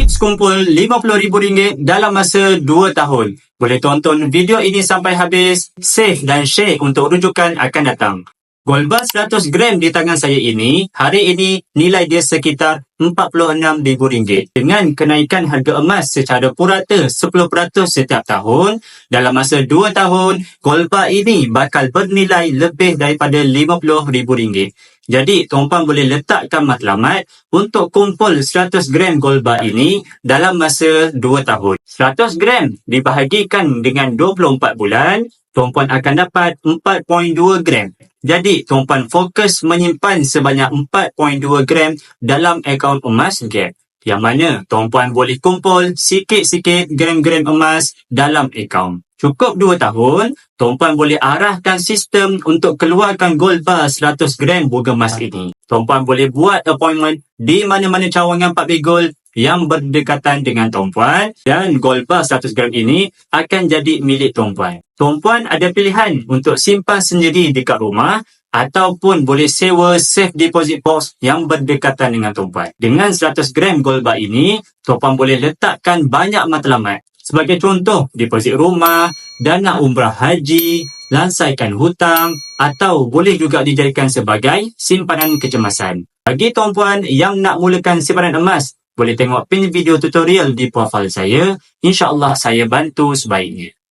Tips kumpul RM50,000 dalam masa 2 tahun. Boleh tonton video ini sampai habis, save dan share untuk rujukan akan datang. Gold bar 100 gram di tangan saya ini, hari ini nilai dia sekitar RM46,000. Dengan kenaikan harga emas secara purata 10% setiap tahun, dalam masa 2 tahun, gold bar ini bakal bernilai lebih daripada RM50,000. Jadi, tuan-puan boleh letakkan matlamat untuk kumpul 100 gram gold bar ini dalam masa 2 tahun. 100 gram dibahagikan dengan 24 bulan, tuan-puan akan dapat 4.2 gram. Jadi, tuan-puan fokus menyimpan sebanyak 4.2 gram dalam akaun emas Gap. Yang mana tuan-puan boleh kumpul sikit-sikit gram-gram emas dalam akaun. Cukup 2 tahun, tuan-puan boleh arahkan sistem untuk keluarkan gold bar 100 gram burga emas ini. Tuan-puan boleh buat appointment di mana-mana cawangan 4B Gold yang berdekatan dengan tuan-puan dan gold bar 100 gram ini akan jadi milik tuan-puan. Tuan-puan ada pilihan untuk simpan sendiri dekat rumah ataupun boleh sewa safe deposit box yang berdekatan dengan tuan-puan. Dengan 100 gram gold bar ini, tuan-puan boleh letakkan banyak matlamat. Sebagai contoh, deposit rumah, dana umrah haji, lansaikan hutang atau boleh juga dijadikan sebagai simpanan kecemasan. Bagi tuan-puan yang nak mulakan simpanan emas, boleh tengok pin video tutorial di profil saya. InsyaAllah saya bantu sebaiknya.